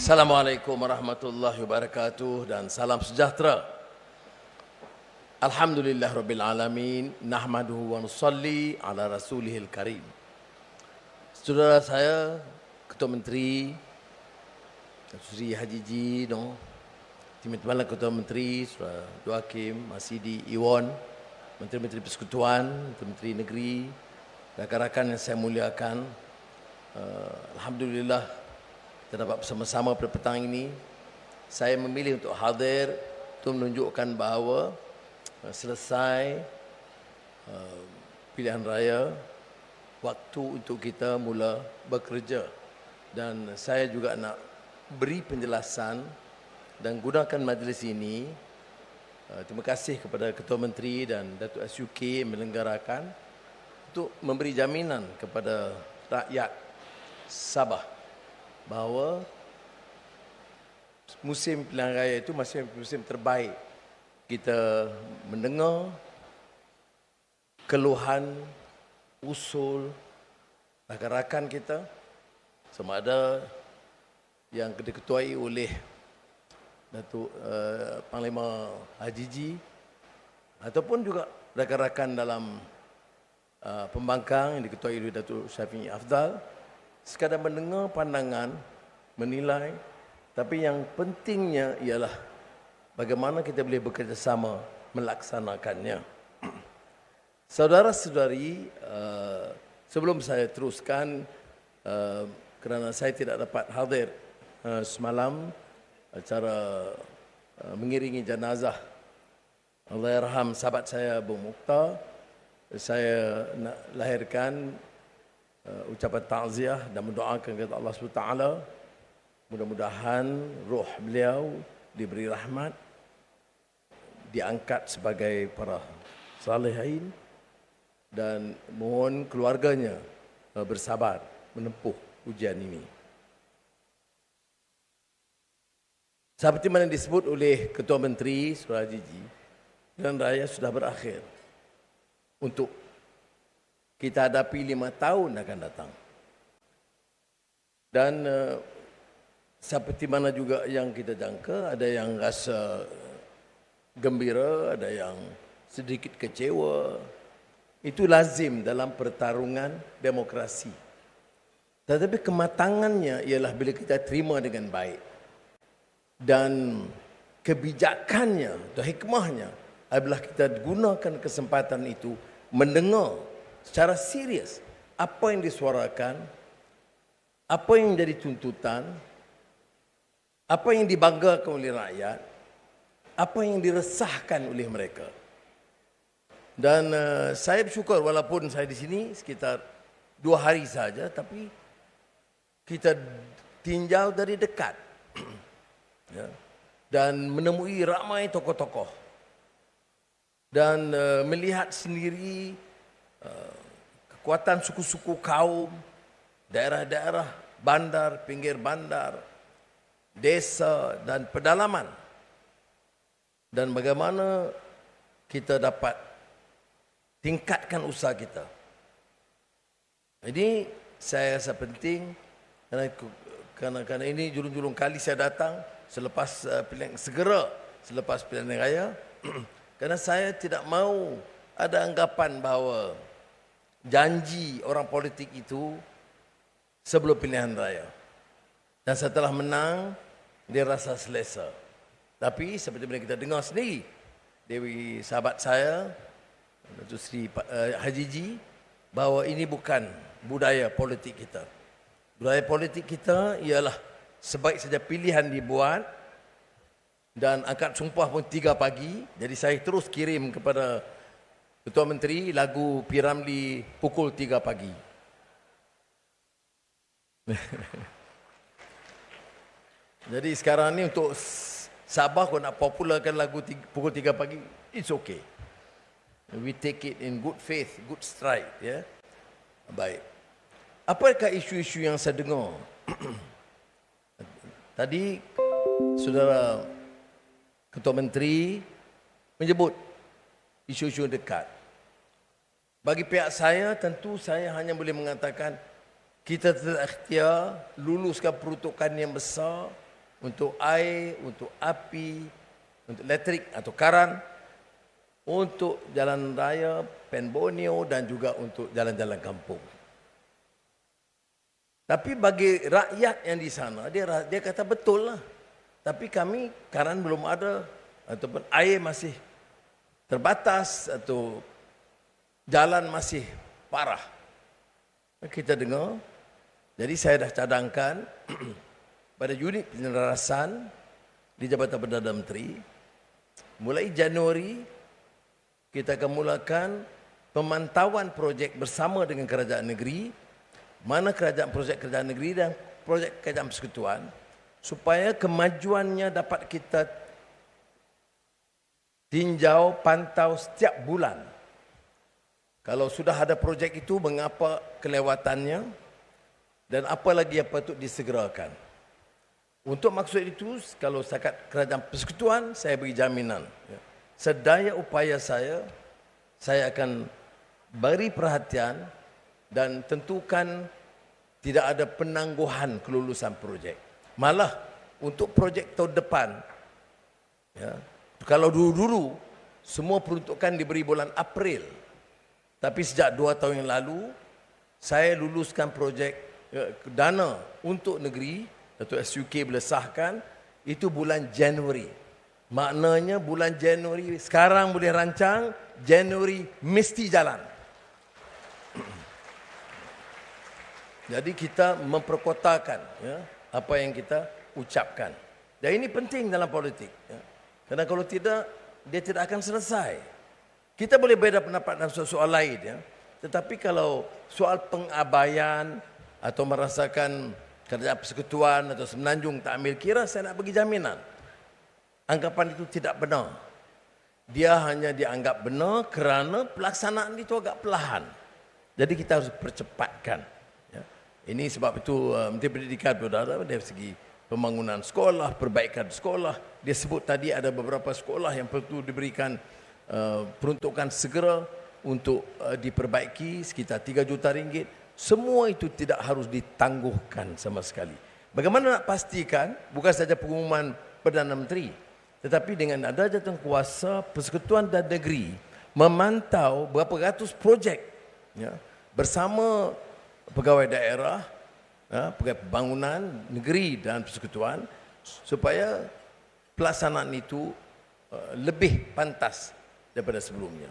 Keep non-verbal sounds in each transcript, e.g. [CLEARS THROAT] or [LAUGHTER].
Assalamualaikum warahmatullahi wabarakatuh dan salam sejahtera. Alhamdulillah rabbil alamin nahmaduhu wa nusalli ala rasulihil karim. Saudara saya Ketua Menteri Sri Haji Ji no. Teman-teman Ketua Menteri Saudara Dua Hakim Masidi Iwan Menteri-Menteri Persekutuan Menteri-Menteri Negeri Rakan-rakan yang saya muliakan uh, Alhamdulillah kita dapat bersama-sama pada petang ini. Saya memilih untuk hadir untuk menunjukkan bahawa uh, selesai uh, pilihan raya, waktu untuk kita mula bekerja. Dan saya juga nak beri penjelasan dan gunakan majlis ini. Uh, terima kasih kepada Ketua Menteri dan Datuk SUK menyelenggarakan untuk memberi jaminan kepada rakyat Sabah bahawa musim pilihan raya itu masih musim terbaik. Kita mendengar keluhan, usul rakan-rakan kita sama ada yang diketuai oleh Datuk uh, Panglima Haji Ji ataupun juga rakan-rakan dalam uh, pembangkang yang diketuai oleh Datuk Syafi'i Afdal sekadar mendengar pandangan, menilai, tapi yang pentingnya ialah bagaimana kita boleh bekerjasama melaksanakannya. [CLEARS THROAT] Saudara-saudari, uh, sebelum saya teruskan, uh, kerana saya tidak dapat hadir uh, semalam acara mengiringi jenazah Allahyarham sahabat saya Abu Mukhtar, saya nak lahirkan uh, ucapan takziah dan mendoakan kepada Allah SWT mudah-mudahan roh beliau diberi rahmat diangkat sebagai para salihin dan mohon keluarganya uh, bersabar menempuh ujian ini. Seperti mana disebut oleh Ketua Menteri Surah Jiji, dan raya sudah berakhir untuk kita hadapi lima tahun akan datang. Dan uh, seperti mana juga yang kita jangka, ada yang rasa gembira, ada yang sedikit kecewa. Itu lazim dalam pertarungan demokrasi. Tetapi kematangannya ialah bila kita terima dengan baik. Dan kebijakannya atau hikmahnya adalah kita gunakan kesempatan itu mendengar secara serius apa yang disuarakan, apa yang jadi tuntutan, apa yang dibanggakan oleh rakyat, apa yang diresahkan oleh mereka. Dan uh, saya bersyukur walaupun saya di sini sekitar dua hari saja, tapi kita tinjau dari dekat. [CLEARS THROAT] Ya, dan menemui ramai tokoh-tokoh. Dan uh, melihat sendiri kekuatan suku-suku kaum, daerah-daerah, bandar, pinggir bandar, desa dan pedalaman. Dan bagaimana kita dapat tingkatkan usaha kita. Jadi saya rasa penting kerana kerana, kerana ini julung-julung kali saya datang selepas uh, pilihan segera selepas pilihan raya [CLEARS THROAT] kerana saya tidak mau ada anggapan bahawa janji orang politik itu sebelum pilihan raya. Dan setelah menang, dia rasa selesa. Tapi seperti yang kita dengar sendiri, Dewi sahabat saya, Datuk Sri uh, Haji Ji, bahawa ini bukan budaya politik kita. Budaya politik kita ialah sebaik saja pilihan dibuat dan angkat sumpah pun tiga pagi. Jadi saya terus kirim kepada Ketua Menteri lagu Piramli pukul 3 pagi. [LAUGHS] Jadi sekarang ni untuk Sabah kau nak popularkan lagu tiga, pukul 3 pagi, it's okay. We take it in good faith, good stride, ya. Yeah? Baik. Apakah isu-isu yang saya dengar? [CLEARS THROAT] Tadi saudara Ketua Menteri menyebut isu-isu dekat. Bagi pihak saya, tentu saya hanya boleh mengatakan kita tidak ikhtiar luluskan peruntukan yang besar untuk air, untuk api, untuk elektrik atau karan, untuk jalan raya, pen Borneo dan juga untuk jalan-jalan kampung. Tapi bagi rakyat yang di sana, dia dia kata betul lah. Tapi kami karan belum ada ataupun air masih terbatas atau jalan masih parah. Kita dengar. Jadi saya dah cadangkan [CLEARS THROAT] pada unit penyelarasan di Jabatan Perdana Menteri mulai Januari kita akan mulakan pemantauan projek bersama dengan kerajaan negeri mana kerajaan projek kerajaan negeri dan projek kerajaan persekutuan supaya kemajuannya dapat kita tinjau pantau setiap bulan kalau sudah ada projek itu mengapa kelewatannya dan apa lagi yang patut disegerakan untuk maksud itu, kalau setakat kerajaan persekutuan, saya beri jaminan. Ya. Sedaya upaya saya, saya akan beri perhatian dan tentukan tidak ada penangguhan kelulusan projek. Malah untuk projek tahun depan, ya, kalau dulu-dulu semua peruntukan diberi bulan April. Tapi sejak dua tahun yang lalu, saya luluskan projek ya, dana untuk negeri Datuk SUK bila sahkan itu bulan Januari. Maknanya bulan Januari sekarang boleh rancang Januari mesti jalan. [CLEARS THROAT] Jadi kita memperkotakan ya, apa yang kita ucapkan. Dan ini penting dalam politik. Ya. Karena kalau tidak, dia tidak akan selesai. Kita boleh beda pendapat dalam soal-soal lain. Ya. Tetapi kalau soal pengabaian atau merasakan kerja persekutuan atau semenanjung tak ambil kira saya nak bagi jaminan anggapan itu tidak benar dia hanya dianggap benar kerana pelaksanaan itu agak perlahan jadi kita harus percepatkan ya. ini sebab itu uh, Menteri Pendidikan Perdana dari segi pembangunan sekolah, perbaikan sekolah. Dia sebut tadi ada beberapa sekolah yang perlu diberikan uh, peruntukan segera untuk uh, diperbaiki sekitar 3 juta ringgit. Semua itu tidak harus ditangguhkan sama sekali. Bagaimana nak pastikan? Bukan saja pengumuman Perdana Menteri tetapi dengan ada jatuh kuasa persekutuan dan negeri memantau berapa ratus projek ya, bersama pegawai daerah, pembangunan negeri dan persekutuan supaya pelaksanaan itu uh, lebih pantas daripada sebelumnya.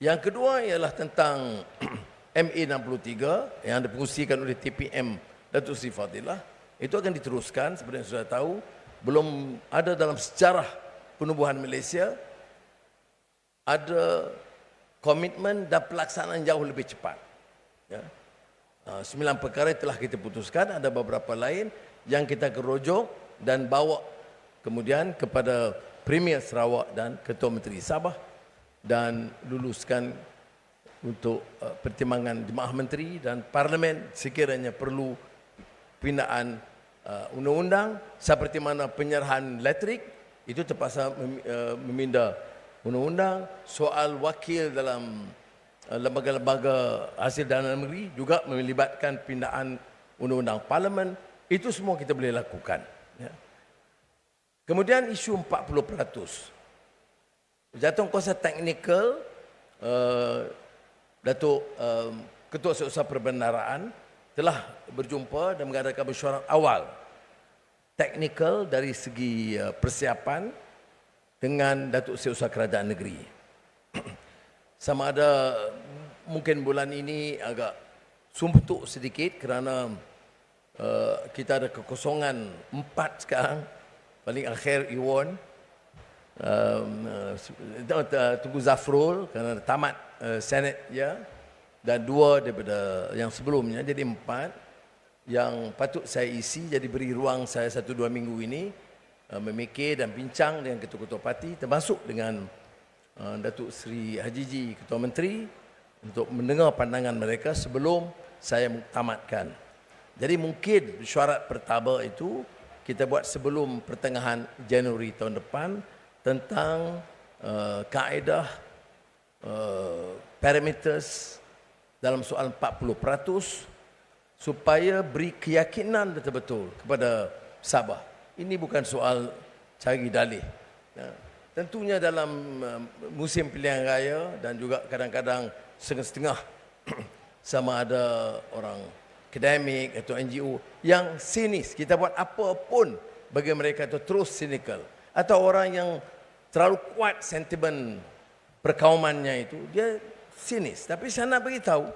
Yang kedua ialah tentang [CLEARS THROAT] MA63 yang dipengusikan oleh TPM Datuk Sri Fadilah itu akan diteruskan seperti yang sudah tahu belum ada dalam sejarah penubuhan Malaysia ada komitmen dan pelaksanaan jauh lebih cepat ya. Ah, sembilan perkara telah kita putuskan. Ada beberapa lain yang kita kerojok dan bawa kemudian kepada Premier Sarawak dan Ketua Menteri Sabah dan luluskan untuk uh, pertimbangan jemaah menteri dan parlimen sekiranya perlu pindaan uh, undang-undang. Seperti mana penyerahan elektrik itu terpaksa mem, uh, meminda undang-undang. Soal wakil dalam lembaga-lembaga hasil dana negeri juga melibatkan pindaan undang-undang parlimen itu semua kita boleh lakukan ya. kemudian isu 40% jatuh kuasa teknikal uh, Datuk um, Ketua Seusaha Perbendaraan telah berjumpa dan mengadakan mesyuarat awal teknikal dari segi persiapan dengan Datuk Seusaha Kerajaan Negeri. Sama ada mungkin bulan ini agak sumpuk sedikit kerana uh, kita ada kekosongan empat sekarang. Paling akhir Iwan um, uh, tunggu Zafrul kerana tamat uh, Senate ya dan dua daripada yang sebelumnya jadi empat. Yang patut saya isi jadi beri ruang saya satu dua minggu ini uh, memikir dan bincang dengan ketua-ketua parti termasuk dengan uh, Datuk Seri Haji Ji Ketua Menteri untuk mendengar pandangan mereka sebelum saya tamatkan. Jadi mungkin syarat pertama itu kita buat sebelum pertengahan Januari tahun depan tentang uh, kaedah Uh, parameters dalam soal 40% supaya beri keyakinan betul-betul kepada Sabah. Ini bukan soal cari dalih. Ya. Tentunya dalam uh, musim pilihan raya dan juga kadang-kadang setengah-setengah [CLEARS THROAT] sama ada orang akademik atau NGO yang sinis. Kita buat apa pun bagi mereka itu terus cynical. Atau orang yang terlalu kuat sentimen perkaumannya itu, dia sinis. Tapi saya nak beritahu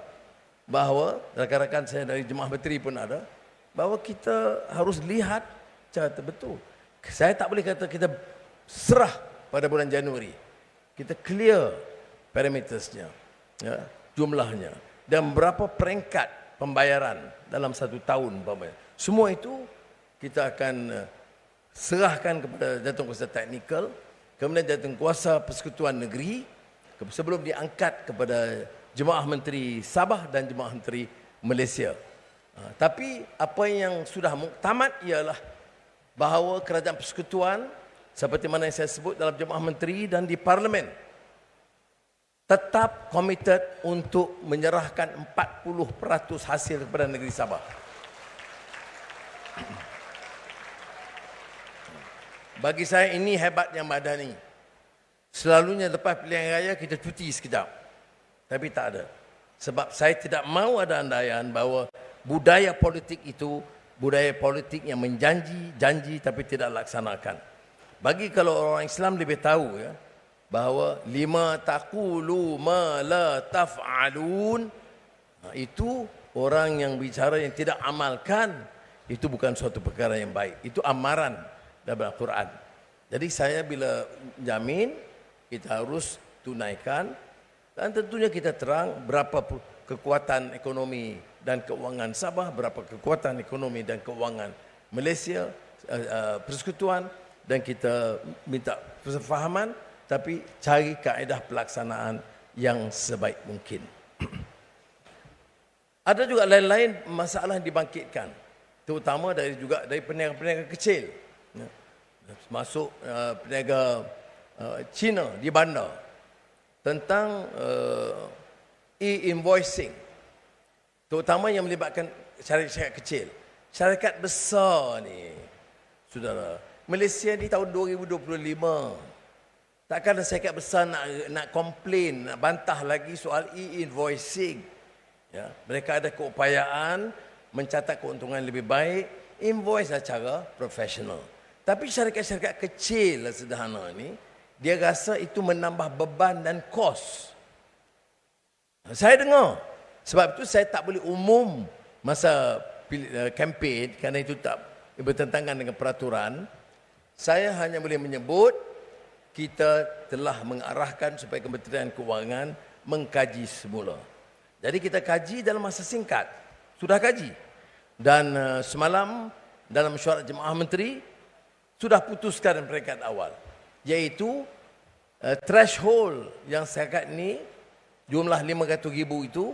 bahawa rakan-rakan saya dari Jemaah Beteri pun ada, bahawa kita harus lihat cara betul. Saya tak boleh kata kita serah pada bulan Januari. Kita clear parametersnya, ya, jumlahnya dan berapa peringkat pembayaran dalam satu tahun. Semua itu kita akan eh, serahkan kepada Jatuh Kuasa Teknikal, kemudian Jatuh Kuasa Persekutuan Negeri, sebelum diangkat kepada Jemaah Menteri Sabah dan Jemaah Menteri Malaysia. Ha, tapi apa yang sudah tamat ialah bahawa kerajaan persekutuan seperti mana yang saya sebut dalam Jemaah Menteri dan di Parlimen tetap komited untuk menyerahkan 40% hasil kepada negeri Sabah. [CLEARS THROAT] Bagi saya ini hebat yang madani. Selalunya lepas pilihan raya kita cuti sekejap. Tapi tak ada. Sebab saya tidak mahu ada andaian bahawa budaya politik itu budaya politik yang menjanji, janji tapi tidak laksanakan. Bagi kalau orang Islam lebih tahu ya, bahawa lima taqulu ma la taf'alun ha, itu orang yang bicara yang tidak amalkan itu bukan suatu perkara yang baik. Itu amaran dalam Al-Quran. Jadi saya bila jamin kita harus tunaikan dan tentunya kita terang berapa kekuatan ekonomi dan keuangan Sabah, berapa kekuatan ekonomi dan keuangan Malaysia, uh, uh, persekutuan dan kita minta persefahaman tapi cari kaedah pelaksanaan yang sebaik mungkin. [CLEARS THROAT] Ada juga lain-lain masalah yang dibangkitkan terutama dari juga dari peniaga-peniaga kecil ya. masuk uh, peniaga uh, Cina di bandar tentang uh, e-invoicing terutama yang melibatkan syarikat kecil syarikat besar ni saudara Malaysia di tahun 2025 takkan syarikat besar nak nak komplain nak bantah lagi soal e-invoicing ya mereka ada keupayaan mencatat keuntungan lebih baik, invoice secara profesional. Tapi syarikat-syarikat kecil lah sederhana ni, dia rasa itu menambah beban dan kos. Saya dengar. Sebab itu saya tak boleh umum masa kempen uh, kerana itu tak bertentangan dengan peraturan. Saya hanya boleh menyebut kita telah mengarahkan supaya Kementerian Keuangan mengkaji semula. Jadi kita kaji dalam masa singkat. Sudah kaji. Dan uh, semalam dalam mesyuarat jemaah menteri sudah putuskan peringkat awal yaitu uh, threshold yang sekarang ini jumlah 500 ribu itu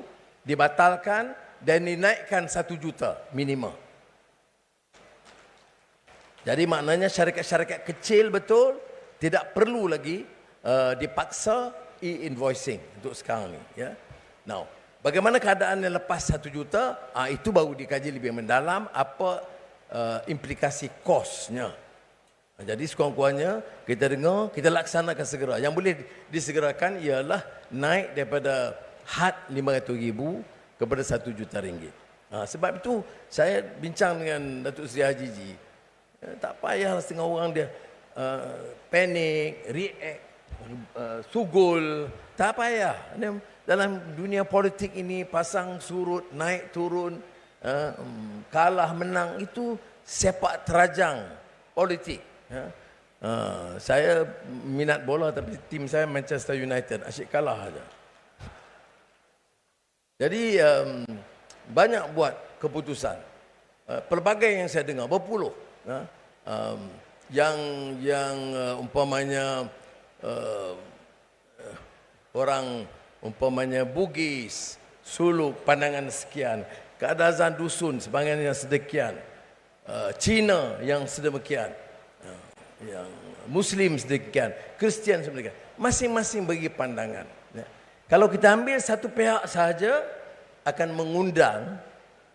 dibatalkan dan dinaikkan 1 juta minimum. Jadi maknanya syarikat-syarikat kecil betul tidak perlu lagi uh, dipaksa e-invoicing untuk sekarang ni ya. Now, Bagaimana keadaan yang lepas satu juta, ah, itu baru dikaji lebih mendalam apa uh, implikasi kosnya. Ah, jadi sekurang-kurangnya kita dengar, kita laksanakan segera. Yang boleh disegerakan ialah naik daripada had RM500,000 kepada satu juta ringgit. Ha, sebab itu saya bincang dengan Datuk Seri Haji Ji. Eh, tak payah setengah orang dia. Uh, panik, react, uh, sugul. Tak payah. Dalam dunia politik ini pasang surut naik turun uh, kalah menang itu sepak terajang politik. Uh, saya minat bola tapi tim saya Manchester United asyik kalah aja. Jadi um, banyak buat keputusan. Uh, pelbagai yang saya dengar berpuluh uh, um, yang yang uh, umpamanya uh, orang umpamanya Bugis, Suluk, pandangan sekian, keadaan dusun sebagian yang sedekian, uh, Cina yang sedemikian, uh, yang Muslim sedemikian, Kristian sedemikian, masing-masing bagi pandangan. Ya. Kalau kita ambil satu pihak sahaja, akan mengundang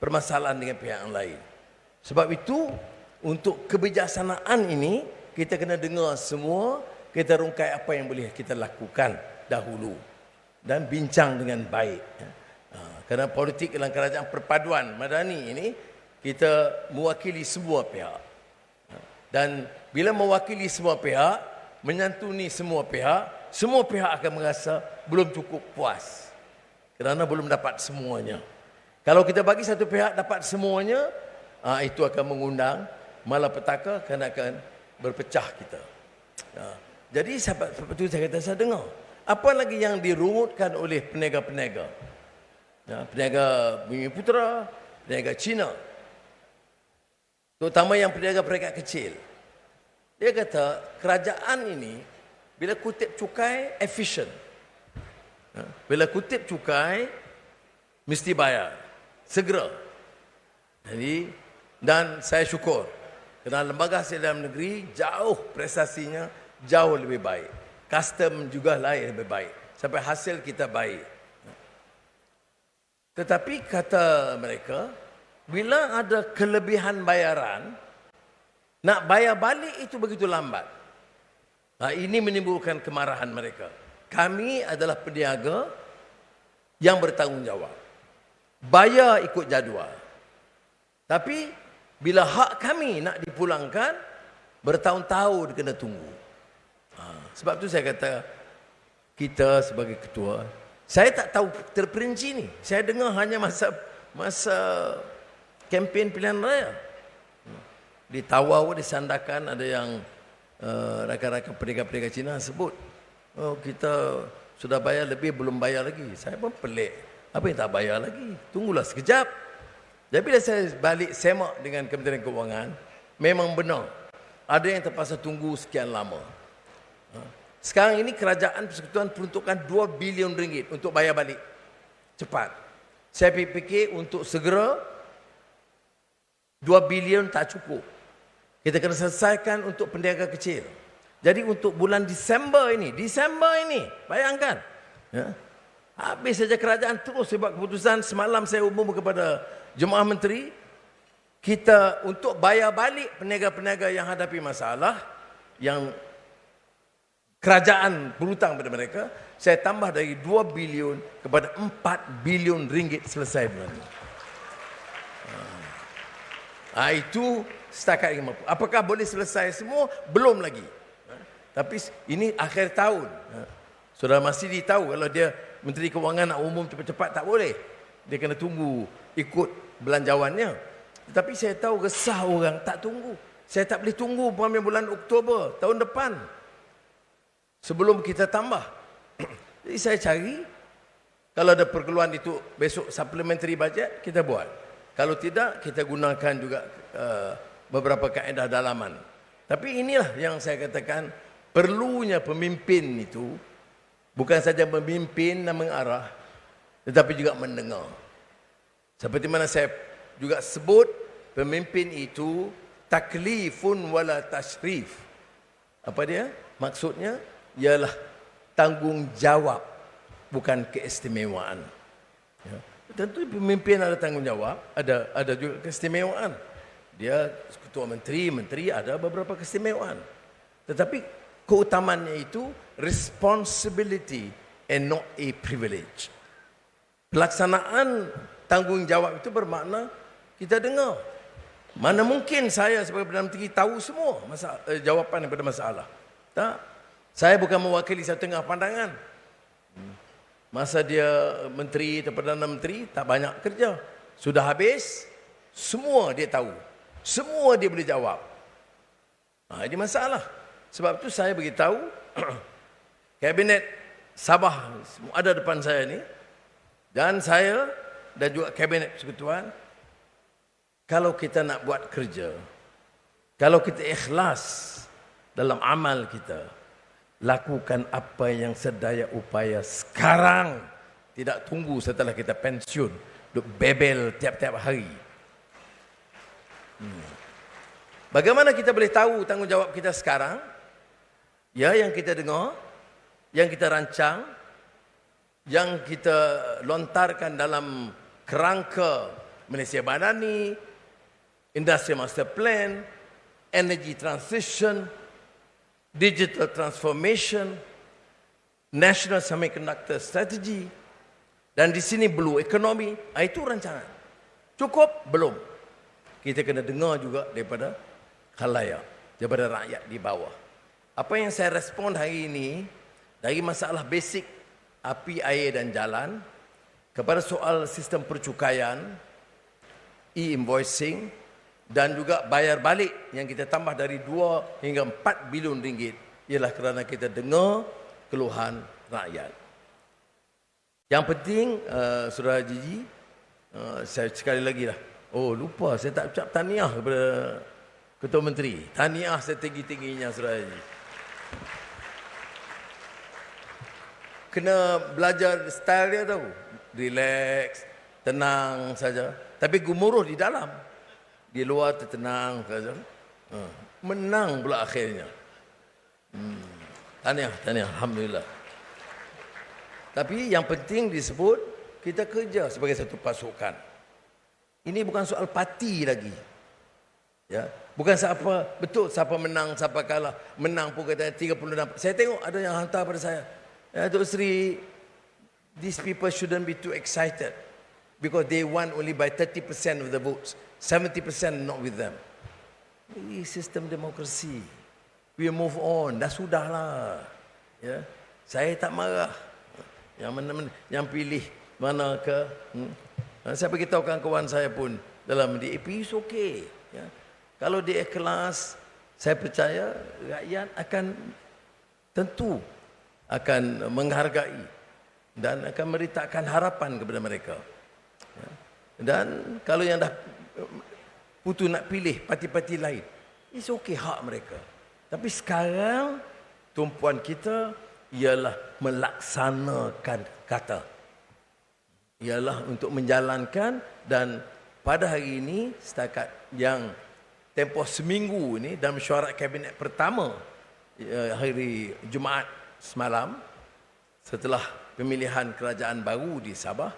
permasalahan dengan pihak yang lain. Sebab itu, untuk kebijaksanaan ini kita kena dengar semua, kita rungkai apa yang boleh kita lakukan dahulu dan bincang dengan baik. Ya. Ha, kerana politik dalam kerajaan perpaduan madani ini kita mewakili semua pihak. Ha, dan bila mewakili semua pihak, menyantuni semua pihak, semua pihak akan merasa belum cukup puas. Kerana belum dapat semuanya. Kalau kita bagi satu pihak dapat semuanya, ha, itu akan mengundang malapetaka kerana akan berpecah kita. Ya. Jadi sahabat seperti saya kata saya dengar. Apa lagi yang dirumutkan oleh peniaga-peniaga? Ya, peniaga Bumi Putra, peniaga Cina. Terutama yang peniaga peringkat kecil. Dia kata kerajaan ini bila kutip cukai efisien. Ya, bila kutip cukai mesti bayar. Segera. Jadi dan saya syukur kerana lembaga hasil dalam negeri jauh prestasinya jauh lebih baik. Custom juga lain lebih baik. Sampai hasil kita baik. Tetapi kata mereka, bila ada kelebihan bayaran, nak bayar balik itu begitu lambat. Nah, ini menimbulkan kemarahan mereka. Kami adalah peniaga yang bertanggungjawab. Bayar ikut jadual. Tapi bila hak kami nak dipulangkan, bertahun-tahun kena tunggu. Ha, sebab tu saya kata, kita sebagai ketua, saya tak tahu terperinci ni. Saya dengar hanya masa masa kempen pilihan raya. Di Tawau, di Sandakan, ada yang uh, rakan-rakan pedagang-pedagang Cina sebut, oh, kita sudah bayar lebih, belum bayar lagi. Saya pun pelik. Apa yang tak bayar lagi? Tunggulah sekejap. Jadi bila saya balik semak dengan Kementerian Keuangan, memang benar. Ada yang terpaksa tunggu sekian lama. Ha? Sekarang ini kerajaan persekutuan peruntukkan 2 bilion ringgit untuk bayar balik. Cepat. Saya fikir untuk segera 2 bilion tak cukup. Kita kena selesaikan untuk peniaga kecil. Jadi untuk bulan Disember ini, Disember ini, bayangkan. Ya, habis saja kerajaan terus sebab keputusan semalam saya umum kepada jemaah menteri kita untuk bayar balik peniaga-peniaga yang hadapi masalah yang kerajaan berhutang pada mereka saya tambah dari 2 bilion kepada 4 bilion ringgit selesai bulan ini. Ha, itu setakat mampu. Apakah boleh selesai semua? Belum lagi. Ha, tapi ini akhir tahun. Ha, Saudara masih tahu kalau dia Menteri Kewangan nak umum cepat-cepat tak boleh. Dia kena tunggu ikut belanjawannya. Tetapi saya tahu resah orang tak tunggu. Saya tak boleh tunggu pada bulan Oktober tahun depan. Sebelum kita tambah. [CLEARS THROAT] Jadi saya cari. Kalau ada perkeluaran itu besok supplementary budget, kita buat. Kalau tidak, kita gunakan juga uh, beberapa kaedah dalaman. Tapi inilah yang saya katakan, perlunya pemimpin itu, bukan saja memimpin dan mengarah, tetapi juga mendengar. Seperti mana saya juga sebut pemimpin itu taklifun wala tashrif. Apa dia? Maksudnya ialah tanggungjawab bukan keistimewaan. Ya. Tentu pemimpin ada tanggungjawab, ada ada juga keistimewaan. Dia ketua menteri, menteri ada beberapa keistimewaan. Tetapi keutamaannya itu responsibility and not a privilege. Pelaksanaan tanggungjawab itu bermakna kita dengar. Mana mungkin saya sebagai Perdana Menteri tahu semua masalah, eh, jawapan daripada masalah. Tak. Saya bukan mewakili satu tengah pandangan. Masa dia menteri atau Perdana Menteri tak banyak kerja. Sudah habis, semua dia tahu. Semua dia boleh jawab. Ha, ini masalah. Sebab itu saya beritahu [CLEARS THROAT] kabinet Sabah ada depan saya ni dan saya dan juga kabinet persekutuan kalau kita nak buat kerja kalau kita ikhlas dalam amal kita lakukan apa yang sedaya upaya sekarang. Tidak tunggu setelah kita pensiun duk bebel tiap-tiap hari. Hmm. bagaimana kita boleh tahu tanggungjawab kita sekarang? Ya yang kita dengar yang kita rancang yang kita lontarkan dalam kerangka Malaysia Badani, Industri Master Plan, energy transition, digital transformation, national semiconductor strategy, dan di sini blue economy. Ah, Itu rancangan. Cukup? Belum. Kita kena dengar juga daripada khalayak, daripada rakyat di bawah. Apa yang saya respon hari ini dari masalah basic api, air dan jalan kepada soal sistem percukaian, e-invoicing dan juga bayar balik yang kita tambah dari 2 hingga 4 bilion ringgit ialah kerana kita dengar keluhan rakyat. Yang penting, uh, Saudara Jiji, uh, saya sekali lagi lah. Oh, lupa. Saya tak ucap tahniah kepada Ketua Menteri. Tahniah setinggi-tingginya, Saudara Jiji. Kena belajar style dia tahu. Relax, tenang saja. Tapi gemuruh di dalam. Di luar tertenang saja. Ha. Menang pula akhirnya. Hmm. Tahniah, tahniah. Alhamdulillah. Tapi yang penting disebut kita kerja sebagai satu pasukan. Ini bukan soal parti lagi. Ya, bukan siapa betul siapa menang siapa kalah. Menang pun kata 36. Saya tengok ada yang hantar pada saya. Ya, Tok Sri these people shouldn't be too excited because they won only by 30% of the votes. 70% not with them. Ini sistem demokrasi. We move on. Dah sudahlah. Ya. Saya tak marah. Yang mana, mana yang pilih mana ke hmm? saya beritahukan kawan saya pun dalam DAP is okay ya. kalau dia ikhlas saya percaya rakyat akan tentu akan menghargai dan akan meritakkan harapan kepada mereka ya. dan kalau yang dah putu nak pilih parti-parti lain it's okay hak mereka tapi sekarang tumpuan kita ialah melaksanakan kata. Ialah untuk menjalankan dan pada hari ini setakat yang tempoh seminggu ini dalam mesyuarat kabinet pertama ya, hari Jumaat semalam setelah pemilihan kerajaan baru di Sabah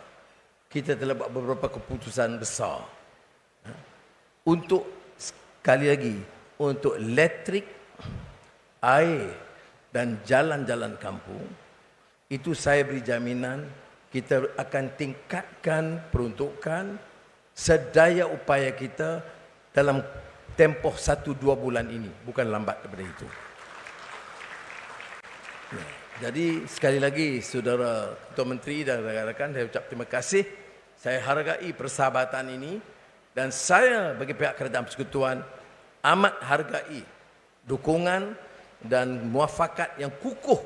kita telah buat beberapa keputusan besar ha, untuk sekali lagi untuk elektrik air dan jalan-jalan kampung itu saya beri jaminan kita akan tingkatkan peruntukan sedaya upaya kita dalam tempoh satu dua bulan ini bukan lambat daripada itu. Ya. Jadi sekali lagi saudara Ketua Menteri dan rakan-rakan saya ucap terima kasih. Saya hargai persahabatan ini dan saya bagi pihak kerajaan persekutuan amat hargai dukungan dan muafakat yang kukuh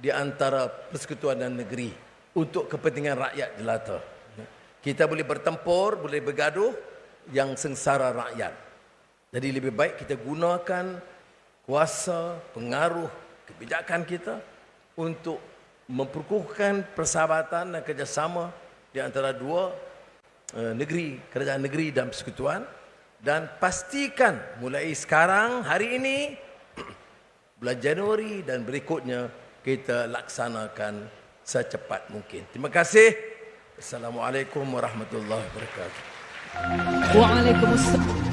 di antara persekutuan dan negeri untuk kepentingan rakyat jelata. Kita boleh bertempur, boleh bergaduh yang sengsara rakyat. Jadi lebih baik kita gunakan kuasa, pengaruh, kebijakan kita untuk memperkukuhkan persahabatan dan kerjasama di antara dua uh, negeri, kerajaan negeri dan persekutuan dan pastikan mulai sekarang hari ini [CLEARS THROAT] bulan Januari dan berikutnya kita laksanakan secepat mungkin. Terima kasih. Assalamualaikum warahmatullahi wabarakatuh. Waalaikumsalam.